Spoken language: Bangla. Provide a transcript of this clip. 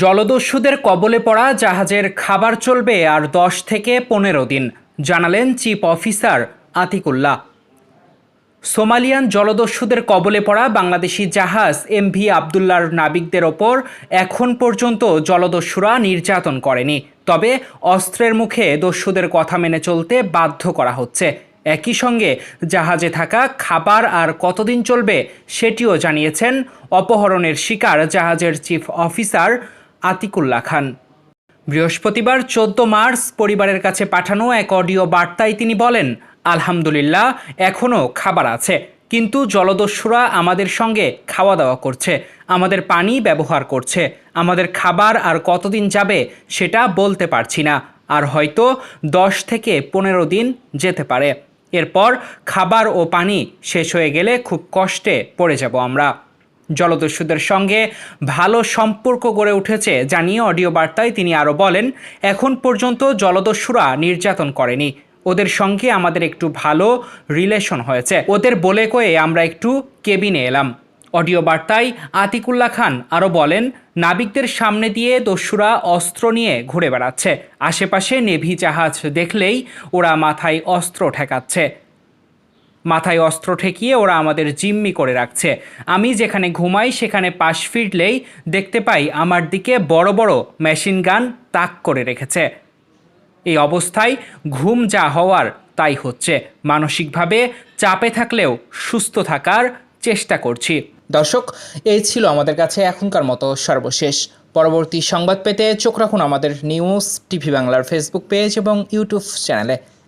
জলদস্যুদের কবলে পড়া জাহাজের খাবার চলবে আর দশ থেকে পনেরো দিন, জানালেন চিফ অফিসার আতিকুল্লাহ। সোমালিয়ান জলদস্যুদের কবলে পড়া বাংলাদেশি জাহাজ এমভি আবদুল্লার নাবিকদের ওপর এখন পর্যন্ত জলদস্যুরা নির্যাতন করেনি। তবে অস্ত্রের মুখে দস্যুদের কথা মেনে চলতে বাধ্য করা হচ্ছে। একই সঙ্গে জাহাজে থাকা খাবার আর কতদিন চলবে সেটিও জানিয়েছেন অপহরণের শিকার জাহাজের চিফ অফিসার আতিকুল্লাহ খান বৃহস্পতিবার চোদ্দ মার্চ পরিবারের কাছে পাঠানো এক অডিও বার্তায় তিনি বলেন, আলহামদুলিল্লাহ এখনও খাবার আছে, কিন্তু জলদস্যুরা আমাদের সঙ্গে খাওয়া দাওয়া করছে, আমাদের পানি ব্যবহার করছে, আমাদের খাবার আর কতদিন যাবে সেটা বলতে পারছি না, আর হয়তো দশ থেকে পনেরো দিন যেতে পারে। এরপর খাবার ও পানি শেষ হয়ে গেলে খুব কষ্টে পড়ে যাব আমরা। জলদস্যুদের সঙ্গে ভালো সম্পর্ক গড়ে উঠেছে জানিয়ে অডিও বার্তায় তিনি আরও বলেন, এখন পর্যন্ত জলদস্যুরা নির্যাতন করেনি। ওদের সঙ্গে আমাদের একটু ভালো রিলেশন হয়েছে। ওদের বলে কয়ে আমরা একটু কেবিনে এলাম। অডিও বার্তায় আতিকুল্লাহ খান আরও বলেন, নাবিকদের সামনে দিয়ে দস্যুরা অস্ত্র নিয়ে ঘুরে বেড়াচ্ছে। আশেপাশে নেভি জাহাজ দেখলেই ওরা মাথায় অস্ত্র ঠেকাচ্ছে। মাথায় অস্ত্র ঠেকিয়ে ওরা আমাদের জিম্মি করে রাখছে। আমি যেখানে ঘুমাই, সেখানে পাশ ফিরলেই দেখতে পাই আমার দিকে বড় বড় মেশিন গান তাক করে রেখেছে। এই অবস্থায় ঘুম যা হওয়ার তাই হচ্ছে। মানসিকভাবে চাপে থাকলেও সুস্থ থাকার চেষ্টা করছি। দর্শক, এই ছিল আমাদের কাছে এখনকার মতো সর্বশেষ। পরবর্তী সংবাদ পেতে চোখ রাখুন আমাদের নিউজ টিভি বাংলার ফেসবুক পেজ এবং ইউটিউব চ্যানেলে।